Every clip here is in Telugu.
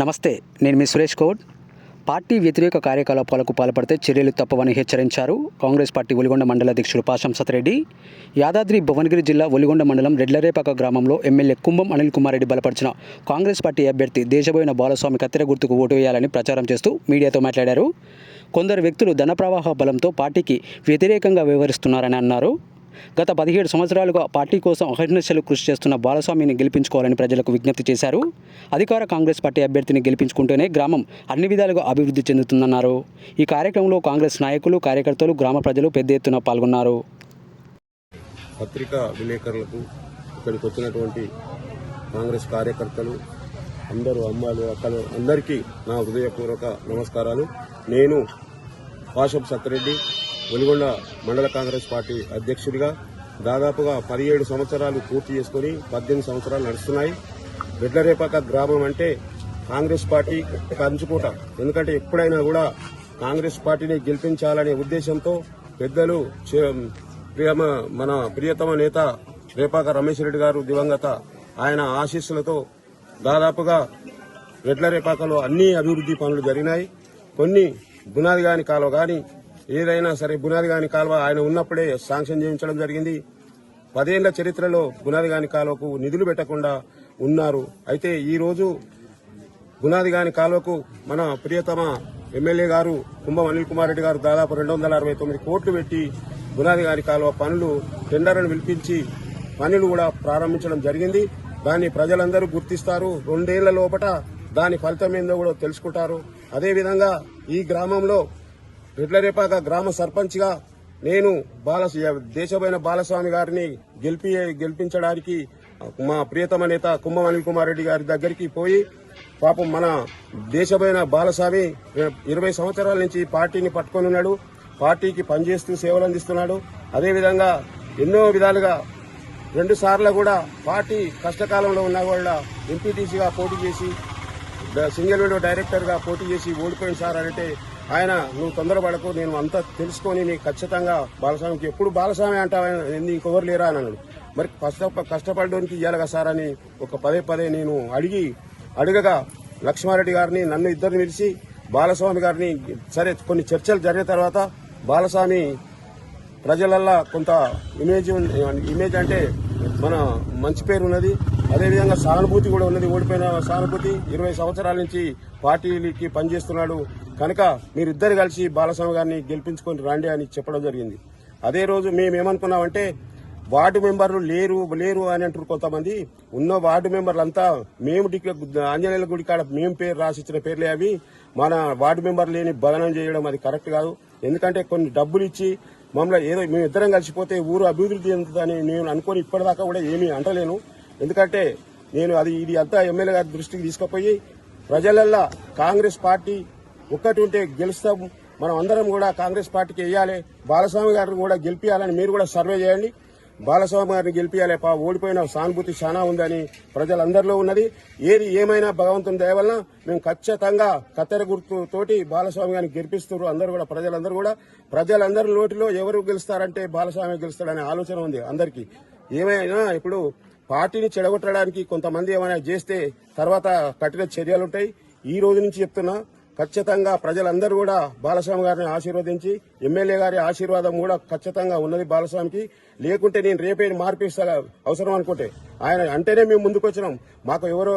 నమస్తే నేను మీ సురేష్ గౌడ్ పార్టీ వ్యతిరేక కార్యకలాపాలకు పాల్పడితే చర్యలు తప్పవని హెచ్చరించారు కాంగ్రెస్ పార్టీ ఒలిగొండ మండల అధ్యక్షుడు పాశం సత్రెడ్డి. యాదాద్రి భువనగిరి జిల్లా ఒలిగొండ మండలం రెడ్లరేపాక గ్రామంలో ఎమ్మెల్యే కుంభం అనిల్ కుమార్ రెడ్డి బలపరిచిన కాంగ్రెస్ పార్టీ అభ్యర్థి దేశబోయిన బాలస్వామి కత్తెర గుర్తుకు ఓటు వేయాలని ప్రచారం చేస్తూ మీడియాతో మాట్లాడారు. కొందరు వ్యక్తులు ధన ప్రవాహ బలంతో పార్టీకి వ్యతిరేకంగా వ్యవహరిస్తున్నారని అన్నారు. గత పదిహేడు సంవత్సరాలుగా పార్టీ కోసం అహర్నిశలు కృషి చేస్తున్న బాలస్వామిని గెలిపించుకోవాలని ప్రజలకు విజ్ఞప్తి చేశారు. అధికార కాంగ్రెస్ పార్టీ అభ్యర్థిని గెలిపించుకుంటేనే గ్రామం అన్ని విధాలుగా అభివృద్ధి చెందుతుందన్నారు. ఈ కార్యక్రమంలో కాంగ్రెస్ నాయకులు కార్యకర్తలు గ్రామ ప్రజలు పెద్ద ఎత్తున పాల్గొన్నారు. పత్రికా విలేకరులకు ఇక్కడికి వచ్చినటువంటి కాంగ్రెస్ కార్యకర్తలు అందరూ అమ్మాలు అక్కలు అందరికీ నా హృదయపూర్వక నమస్కారాలు. నేను వాషప్ సత్రెడ్డి వెలుగొండ మండల కాంగ్రెస్ పార్టీ అధ్యక్షుడిగా దాదాపుగా పదిహేడు సంవత్సరాలు పూర్తి చేసుకుని పద్దెనిమిది సంవత్సరాలు నడుస్తున్నాయి. బిడ్లరేపాక గ్రామం అంటే కాంగ్రెస్ పార్టీ పంచుకోట ఎందుకంటే ఎప్పుడైనా కూడా కాంగ్రెస్ పార్టీని గెలిపించాలనే ఉద్దేశంతో పెద్దలు చే- ప్రియమ మన ప్రియతమ నేత రేపాక రమేష్ రెడ్డి గారు దివంగత ఆయన ఆశీస్సులతో దాదాపుగా రెడ్లరేపాకలో అన్ని అభివృద్ధి పనులు జరిగినాయి. కొన్ని బునాది కాని కాలువ కానీ ఏదైనా సరే బునాది గాని కాలువ ఆయన ఉన్నప్పుడే శాంక్షన్ చేయించడం జరిగింది. పదేళ్ళ చరిత్రలో బునాది గాని కాలువకు నిధులు పెట్టకుండా ఉన్నారు. అయితే ఈ రోజు బునాది గాని కాలువకు మన ప్రియతమ ఎమ్మెల్యే గారు కుంభం అనిల్ కుమార్ రెడ్డి గారు దాదాపు రెండు వందల అరవై తొమ్మిది కోట్లు పెట్టి బునాది గాని కాలువ పనులు టెండర్లను పిలిపించి పనులు కూడా ప్రారంభించడం జరిగింది. దాన్ని ప్రజలందరూ గుర్తిస్తారు. రెండేళ్ళ లోపట దాని ఫలితం ఏందో కూడా తెలుసుకుంటారు. అదేవిధంగా ఈ గ్రామంలో రెడ్లరేపాక గ్రామ సర్పంచ్గా నేను బాల దేశమైన బాలస్వామి గారిని గెలిపి గెలిపించడానికి మా ప్రియతమ నేత కుంభం అనిల్ కుమార్ రెడ్డి గారి దగ్గరికి పోయి పాపం మన దేశమైన బాలస్వామి ఇరవై సంవత్సరాల నుంచి పార్టీని పట్టుకొని ఉన్నాడు. పార్టీకి పనిచేస్తూ సేవలు అందిస్తున్నాడు. అదేవిధంగా ఎన్నో విధాలుగా రెండు సార్లు కూడా పార్టీ కష్టకాలంలో ఉన్నా కూడా ఎంపీటీసీగా పోటీ చేసి సింగల్ సింగిల్ విండో డైరెక్టర్గా పోటీ చేసి ఓడిపోయిన సార్ అంటే ఆయన నువ్వు తొందరపడకు నేను అంతా తెలుసుకొని నీకు ఖచ్చితంగా బాలస్వామికి ఎప్పుడు బాలస్వామి అంటావు? ఇంకొకరు లేరా అని అన్నాడు. మరి కష్ట కష్టపడడానికి ఇయ్యాలిగా సార్ అని ఒక పదే పదే నేను అడిగి అడగగా లక్ష్మారెడ్డి గారిని నన్ను ఇద్దరిని పిలిచి బాలస్వామి గారిని సరే కొన్ని చర్చలు జరిగిన తర్వాత బాలస్వామి ప్రజలల్లా కొంత ఇమేజ్ ఇమేజ్ అంటే మన మంచి పేరు ఉన్నది. అదేవిధంగా సానుభూతి కూడా ఉన్నది. ఓడిపోయిన సానుభూతి ఇరవై సంవత్సరాల నుంచి పార్టీకి పనిచేస్తున్నాడు. కనుక మీరిద్దరు కలిసి బాలస్వామి గారిని గెలిపించుకొని రండి అని చెప్పడం జరిగింది. అదే రోజు మేము ఏమనుకున్నామంటే వార్డు మెంబర్లు లేరు లేరు అని అంటారు కొంతమంది. ఉన్న వార్డు మెంబర్లంతా మేము ఆంజనేయుల గుడి కాడ మేము పేరు రాసిచ్చిన పేర్లే అవి. మన వార్డు మెంబర్ లేని బలనం చేయడం అది కరెక్ట్ కాదు. ఎందుకంటే కొన్ని డబ్బులు ఇచ్చి మమ్మల్ని ఏదో మేము ఇద్దరం కలిసిపోతే ఊరు అభివృద్ధి చెందుతుందని నేను అనుకొని ఇప్పటిదాకా కూడా ఏమీ అంటలేను. ఎందుకంటే నేను అది ఇది అంతా ఎమ్మెల్యే గారి దృష్టికి తీసుకుపోయి ప్రజలల్లా కాంగ్రెస్ పార్టీ ఒక్కటి ఉంటే గెలుస్తాము. మనం అందరం కూడా కాంగ్రెస్ పార్టీకి వేయాలి. బాలస్వామి గారిని కూడా గెలిపించాలని మీరు కూడా సర్వే చేయండి. బాలస్వామి గారిని గెలిపించాలి పా ఓడిపోయిన సానుభూతి చాలా ఉందని ప్రజలందరిలో ఉన్నది. ఏది ఏమైనా భగవంతుని దయ వలన మేము ఖచ్చితంగా కత్తెర గుర్తుతోటి బాలస్వామి గారిని గెలిపిస్తారు అందరూ కూడా ప్రజలందరూ కూడా. ప్రజలందరి నోటిలో ఎవరు గెలుస్తారంటే బాలస్వామి గెలుస్తాడనే ఆలోచన ఉంది అందరికీ. ఏమైనా ఇప్పుడు పార్టీని చెడగొట్టడానికి కొంతమంది ఏమైనా చేస్తే తర్వాత కఠిన చర్యలు ఉంటాయి ఈ రోజు నుంచి చెప్తున్నా ఖచ్చితంగా ప్రజలందరూ కూడా బాలస్వామి గారిని ఆశీర్వదించి ఎమ్మెల్యే గారి ఆశీర్వాదం కూడా ఖచ్చితంగా ఉన్నది బాలస్వామికి. లేకుంటే నేను రేపే మార్పిస్తా అవసరం అనుకుంటే. ఆయన అంటేనే మేము ముందుకు వచ్చినాం మాకు ఎవరో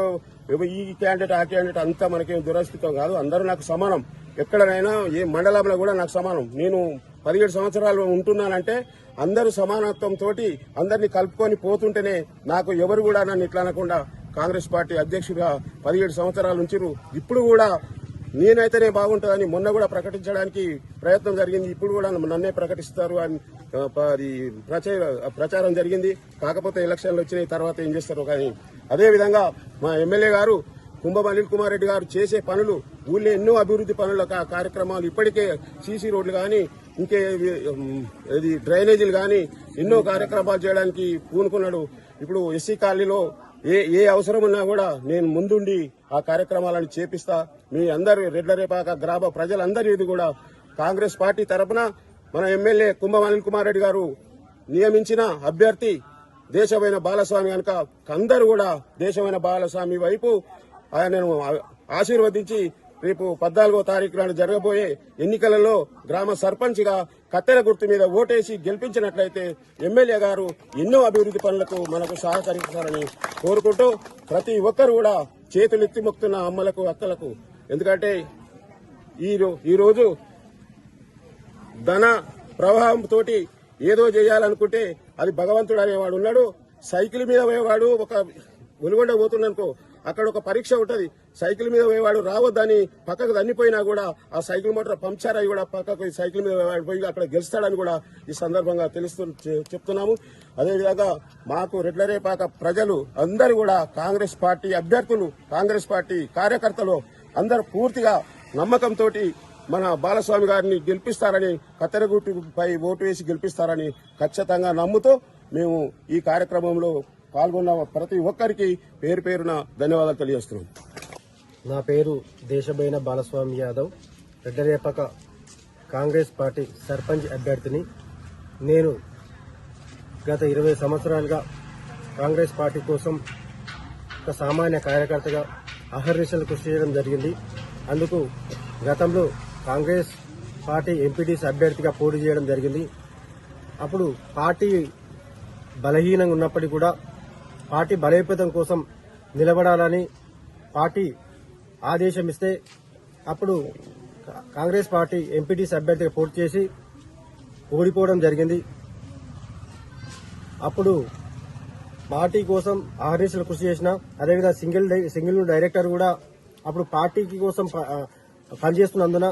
ఈ క్యాండిడేట్ ఆ క్యాండిడేట్ అంతా మనకేం దురస్థితం కాదు. అందరూ నాకు సమానం. ఎక్కడనైనా ఏ మండలంలో కూడా నాకు సమానం. నేను పదిహేడు సంవత్సరాలు ఉంటున్నానంటే అందరూ సమానత్వం తోటి అందరినీ కలుపుకొని పోతుంటేనే నాకు ఎవరు కూడా నన్ను ఇట్లా అనకుండా కాంగ్రెస్ పార్టీ అధ్యక్షుడిగా పదిహేడు సంవత్సరాల ఉంచిరు ఇప్పుడు కూడా నేనైతేనే బాగుంటుందని మొన్న కూడా ప్రకటించడానికి ప్రయత్నం జరిగింది. ఇప్పుడు కూడా నన్నే ప్రకటిస్తారు అని అది ప్రచారం జరిగింది. కాకపోతే ఎలక్షన్లు వచ్చినాయి తర్వాత ఏం చేస్తారు కానీ అదేవిధంగా మా ఎమ్మెల్యే గారు కుంభం అనిల్ కుమార్ రెడ్డి గారు చేసే పనులు ఊళ్ళో ఎన్నో అభివృద్ధి పనుల కార్యక్రమాలు ఇప్పటికే సీసీ రోడ్లు కానీ ఇంకే ఇది డ్రైనేజీలు కానీ ఎన్నో కార్యక్రమాలు చేయడానికి పూనుకున్నాడు. ఇప్పుడు ఎస్సీ కాలనీలో ఏ ఏ అవసరం ఉన్నా కూడా నేను ముందుండి ఆ కార్యక్రమాలను చేపిస్తా. మీ అందరు రెడ్లరేపాక గ్రామ ప్రజలందరి ఇది కూడా కాంగ్రెస్ పార్టీ తరపున మన ఎమ్మెల్యే కుంభం అనిల్ కుమార్ రెడ్డి గారు నియమించిన అభ్యర్థి దేశమైన బాలస్వామి కనుక అందరూ కూడా దేశమైన బాలస్వామి వైపు ఆయనను ఆశీర్వదించి రేపు పద్నాలుగో తారీఖు నాడు జరగబోయే ఎన్నికలలో గ్రామ సర్పంచ్గా కత్తెర గుర్తు మీద ఓటేసి గెలిపించినట్లయితే ఎమ్మెల్యే గారు ఎన్నో అభివృద్ధి పనులకు మనకు సహకరిస్తారని కోరుకుంటూ ప్రతి ఒక్కరు కూడా చేతులెత్తి మొక్కుతున్న అమ్మలకు అక్కలకు. ఎందుకంటే ఈ రోజు ధన ప్రవాహంతో ఏదో చేయాలనుకుంటే అది భగవంతుడు అనేవాడు ఉన్నాడు. సైకిల్ మీద పోయేవాడు ఒక వెలుగొండ పోతుందనుకో అక్కడ ఒక పరీక్ష ఉంటుంది. సైకిల్ మీద పోయేవాడు రావద్దని పక్కకు దన్నిపోయినా కూడా ఆ సైకిల్ మోటార్ పంచర్ అయి కూడా పక్కకు సైకిల్ మీద పోయేవాడు పోయి అక్కడ గెలుస్తాడని కూడా ఈ సందర్భంగా తెలుస్తు చె- చెప్తున్నాము. అదేవిధంగా మాకు రెడ్లరేపాక ప్రజలు అందరూ కూడా కాంగ్రెస్ పార్టీ అభ్యర్థులు కాంగ్రెస్ పార్టీ కార్యకర్తలు అందరూ పూర్తిగా నమ్మకంతో మన బాలస్వామి గారిని గెలిపిస్తారని కత్తెరగుట్టుపై ఓటు వేసి గెలిపిస్తారని ఖచ్చితంగా నమ్ముతూ మేము ఈ కార్యక్రమంలో పాల్గొన్న ప్రతి ఒక్కరికి పేరు పేరున ధన్యవాదాలు తెలియజేస్తున్నాం. నా పేరు దేశభైన బాలస్వామి యాదవ్. రెడ్డరేపక కాంగ్రెస్ పార్టీ సర్పంచ్ అభ్యర్థిని. నేను గత ఇరవై సంవత్సరాలుగా కాంగ్రెస్ పార్టీ కోసం ఒక సామాన్య కార్యకర్తగా అహర్నిశలు కృషి చేయడం జరిగింది. అందుకు గతంలో కాంగ్రెస్ పార్టీ ఎంపీటీసీ అభ్యర్థిగా పోటీ చేయడం జరిగింది. అప్పుడు పార్టీ బలహీనంగా ఉన్నప్పటికీ కూడా పార్టీ బలోపేతం కోసం నిలబడాలని పార్టీ ఆదేశం ఇస్తే అప్పుడు కాంగ్రెస్ పార్టీ ఎంపీటీసీ అభ్యర్థిగా పోటీ చేసి ఓడిపోవడం జరిగింది. అప్పుడు పార్టీ కోసం ఆర్ఎస్లు కృషి చేసిన అదేవిధంగా సింగిల్ డై- సింగిల్ డైరెక్టర్ కూడా అప్పుడు పార్టీకి కోసం ప- పనిచేస్తున్నందున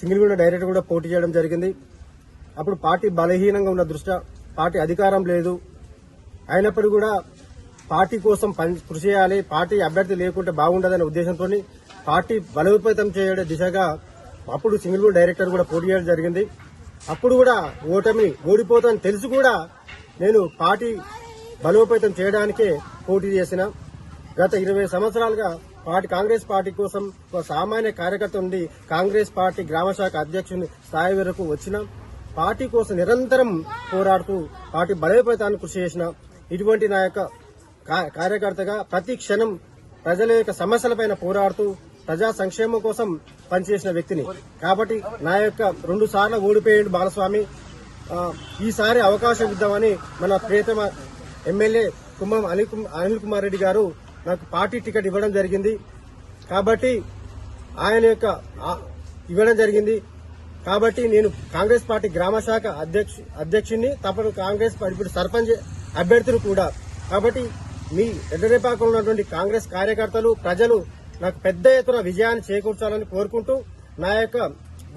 సింగిల్ విండో డైరెక్టర్ కూడా పోటీ చేయడం జరిగింది. అప్పుడు పార్టీ బలహీనంగా ఉన్న దృష్ట్యా పార్టీ అధికారం లేదు. అయినప్పుడు కూడా పార్టీ కోసం కృషి చేయాలి పార్టీ అభ్యర్థి లేకుంటే బాగుండదనే ఉద్దేశంతో పార్టీ బలోపేతం చేయడం దిశగా అప్పుడు సింగిల్ విండో డైరెక్టర్ కూడా పోటీ చేయడం జరిగింది. అప్పుడు కూడా ఓటమి ఓడిపోతానని తెలిసి కూడా నేను పార్టీ బలోపేతం చేయడానికే పోటీ చేసిన. గత ఇరవై సంవత్సరాలుగా పార్టీ కాంగ్రెస్ పార్టీ కోసం ఒక సామాన్య కార్యకర్త నుండి కాంగ్రెస్ పార్టీ గ్రామ శాఖ అధ్యక్షుని స్థాయి వరకు వచ్చిన. పార్టీ కోసం నిరంతరం పోరాడుతూ పార్టీ బలోపేతానికి కృషి చేసిన ఇటువంటి నా యొక్క కార్యకర్తగా ప్రతి క్షణం ప్రజల యొక్క సమస్యలపైన పోరాడుతూ ప్రజా సంక్షేమం కోసం పనిచేసిన వ్యక్తిని. కాబట్టి నా యొక్క రెండు సార్లు ఓడిపోయాడు బాలస్వామి. ఈసారి అవకాశం ఇద్దామని మన ప్రియతమ ఎమ్మెల్యే కుంభం అనిల్ అనిల్ కుమార్ రెడ్డి గారు నాకు పార్టీ టికెట్ ఇవ్వడం జరిగింది. కాబట్టి ఆయన యొక్క ఇవ్వడం జరిగింది. కాబట్టి నేను కాంగ్రెస్ పార్టీ గ్రామ శాఖ అధ్యక్ష అధ్యక్షుడిని తప్పని కాంగ్రెస్ పార్టీ ఇప్పుడు సర్పంచ్ అభ్యర్థులు కూడా. కాబట్టి మీ ఎడ్డరేపాకంలో ఉన్నటువంటి కాంగ్రెస్ కార్యకర్తలు ప్రజలు నాకు పెద్ద ఎత్తున విజయాన్ని చేకూర్చాలని కోరుకుంటూ నా యొక్క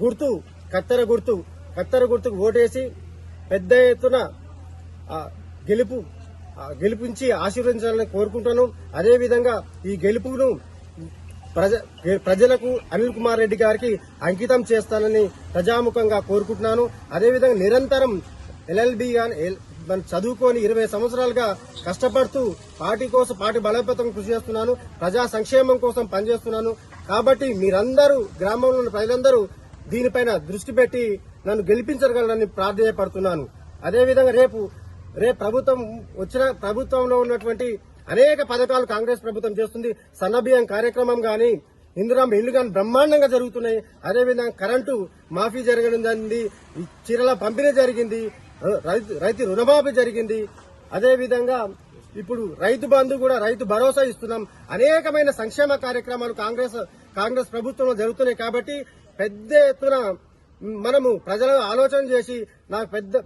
గుర్తు కత్తెర గుర్తు కత్తెర గుర్తుకు ఓటేసి పెద్ద ఎత్తున గెలుపు గెలిపించి ఆశీర్వదించాలని కోరుకుంటాను. అదేవిధంగా ఈ గెలుపును ప్రజ ప్రజలకు అనిల్ కుమార్ రెడ్డి గారికి అంకితం చేస్తానని ప్రజాముఖంగా కోరుకుంటున్నాను. అదేవిధంగా నిరంతరం ఎల్ఎల్బి దాన్ని చదువుకొని ఇరవై సంవత్సరాలుగా కష్టపడుతూ పార్టీ కోసం పార్టీ బలోపేతం కృషి చేస్తున్నాను ప్రజా సంక్షేమం కోసం పనిచేస్తున్నాను. కాబట్టి మీరందరూ గ్రామంలో ఉన్న ప్రజలందరూ దీనిపైన దృష్టి పెట్టి నన్ను గెలిపించగలరని ప్రార్థయపడుతున్నాను అదేవిధంగా రేపు రేపు ప్రభుత్వం వచ్చిన ప్రభుత్వంలో ఉన్నటువంటి అనేక పథకాలు కాంగ్రెస్ ప్రభుత్వం చేస్తుంది. సన్నబియ్యం కార్యక్రమం గాని ఇందిరామ ఇల్లు కానీ బ్రహ్మాండంగా జరుగుతున్నాయి. అదేవిధంగా కరెంటు మాఫీ జరగడం జరిగింది చీరల పంపిణీ జరిగింది. రైతు రైతు రుణమాఫీ జరిగింది. అదేవిధంగా ఇప్పుడు రైతు బంధు కూడా రైతు భరోసా ఇస్తున్నాం. అనేకమైన సంక్షేమ కార్యక్రమాలు కాంగ్రెస్ కాంగ్రెస్ ప్రభుత్వంలో జరుగుతున్నాయి కాబట్టి పెద్ద ఎత్తున మనము ప్రజలు ఆలోచన చేసి నాకు పెద్ద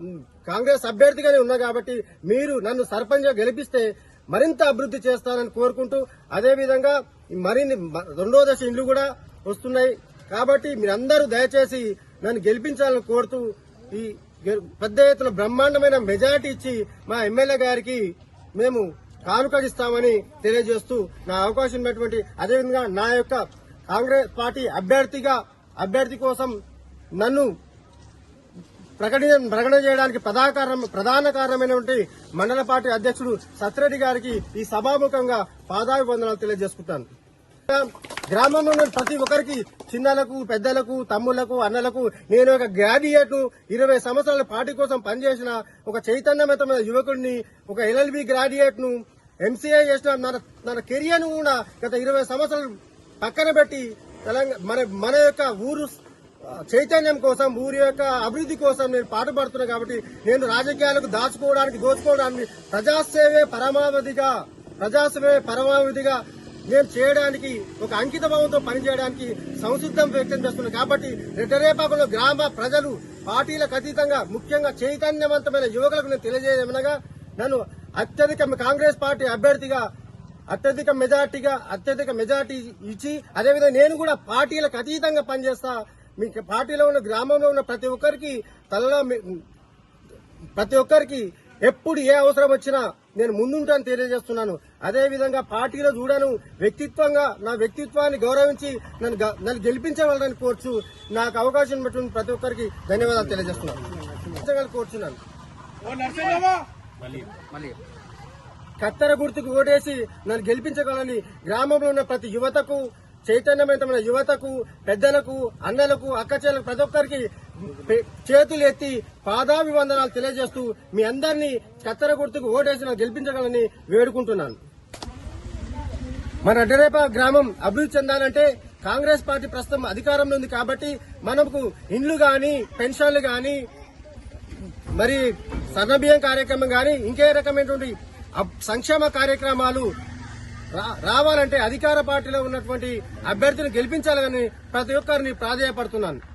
కాంగ్రెస్ అభ్యర్థిగానే ఉన్నా కాబట్టి మీరు నన్ను సర్పంచ్ గెలిపిస్తే మరింత అభివృద్ధి చేస్తానని కోరుకుంటూ అదేవిధంగా మరిన్ని రెండో దశ ఇండ్లు కూడా వస్తున్నాయి. కాబట్టి మీరందరూ దయచేసి నన్ను గెలిపించాలని కోరుతూ ఈ పెద్ద ఎత్తున బ్రహ్మాండమైన మెజార్టీ ఇచ్చి మా ఎమ్మెల్యే గారికి మేము కానుకగిస్తామని తెలియజేస్తూ నా అవకాశం ఉన్నటువంటి అదేవిధంగా నా యొక్క కాంగ్రెస్ పార్టీ అభ్యర్థిగా అభ్యర్థి కోసం నన్ను ప్రకటన ప్రకటన చేయడానికి ప్రధాన ప్రధాన కారణమైనటువంటి మండల పార్టీ అధ్యక్షుడు సత్రెడ్డి గారికి ఈ సభాముఖంగా పాదాభివందనాలు తెలియజేసుకుంటాను. గ్రామంలో ఉన్న ప్రతి ఒక్కరికి చిన్నలకు పెద్దలకు తమ్ముళ్ళకు అన్నలకు నేను ఒక గ్రాడ్యుయేట్ ఇరవై సంవత్సరాల పార్టీ కోసం పనిచేసిన ఒక చైతన్యవంతమైన యువకుడిని ఒక ఎల్ఎల్బి గ్రాడ్యుయేట్ను ఎంసీఏ చేసిన మన మన కెరియర్ను కూడా గత ఇరవై సంవత్సరాలు పక్కన పెట్టి తెలంగాణ మన మన యొక్క ఊరు చైతన్యం కోసం ఊరి యొక్క అభివృద్ధి కోసం నేను పాటుపడుతున్నా కాబట్టి నేను రాజకీయాలకు దాచుకోవడానికి దోచుకోవడానికి ప్రజాసేవే పరమావధిగా ప్రజాసేవే పరమావధిగా నేను చేయడానికి ఒక అంకిత భావంతో పనిచేయడానికి సంసిద్ధం వ్యక్తం చేస్తున్నాను. కాబట్టి రెడ్డరేపాకులో గ్రామ ప్రజలు పార్టీలకు అతీతంగా ముఖ్యంగా చైతన్యవంతమైన యువకులకు నేను తెలియజేయమనగా నన్ను అత్యధిక కాంగ్రెస్ పార్టీ అభ్యర్థిగా అత్యధిక మెజార్టీగా అత్యధిక మెజార్టీ ఇచ్చి అదేవిధంగా నేను కూడా పార్టీలకు అతీతంగా పనిచేస్తా మీ పార్టీలో ఉన్న గ్రామంలో ఉన్న ప్రతి ఒక్కరికి తలలో ప్రతి ఒక్కరికి ఎప్పుడు ఏ అవసరం వచ్చినా నేను ముందుంటాను తెలియజేస్తున్నాను. అదే విధంగా పార్టీలో చూడను. వ్యక్తిత్వంగా నా వ్యక్తిత్వాన్ని గౌరవించి నన్ను నన్ను గెలిపించవాలని కోర్చు నాకు అవకాశం పెట్టుకున్న ప్రతి ఒక్కరికి ధన్యవాదాలు తెలియజేస్తున్నాను. కోరుచున్నాను. కత్తెర గుర్తుకు ఓటేసి నన్ను గెలిపించగలని గ్రామంలో ఉన్న ప్రతి యువతకు చైతన్యవంతమైన యువతకు పెద్దలకు అన్నలకు అక్కచెలకు ప్రతి ఒక్కరికి చేతులు ఎత్తి పాదాభివందనాలు తెలియజేస్తూ మీ అందరినీ కత్తెర గుర్తుకు ఓటేసిన గెలిపించగలని వేడుకుంటున్నాను. మన అడ్డరేప గ్రామం అభివృద్ధి చెందాలంటే కాంగ్రెస్ పార్టీ ప్రస్తుతం అధికారంలో ఉంది కాబట్టి మనకు ఇండ్లు గాని పెన్షన్లు గాని మరి సన్నబియ్యం కార్యక్రమం కానీ ఇంకే రకమైనటువంటి అబ్- సంక్షేమ కార్యక్రమాలు రా- రావాలంటే అధికార పార్టీలో ఉన్నటువంటి అభ్యర్థిని గెలిపించాలని ప్రతి ఒక్కరిని ప్రాధాయపడుతున్నాను.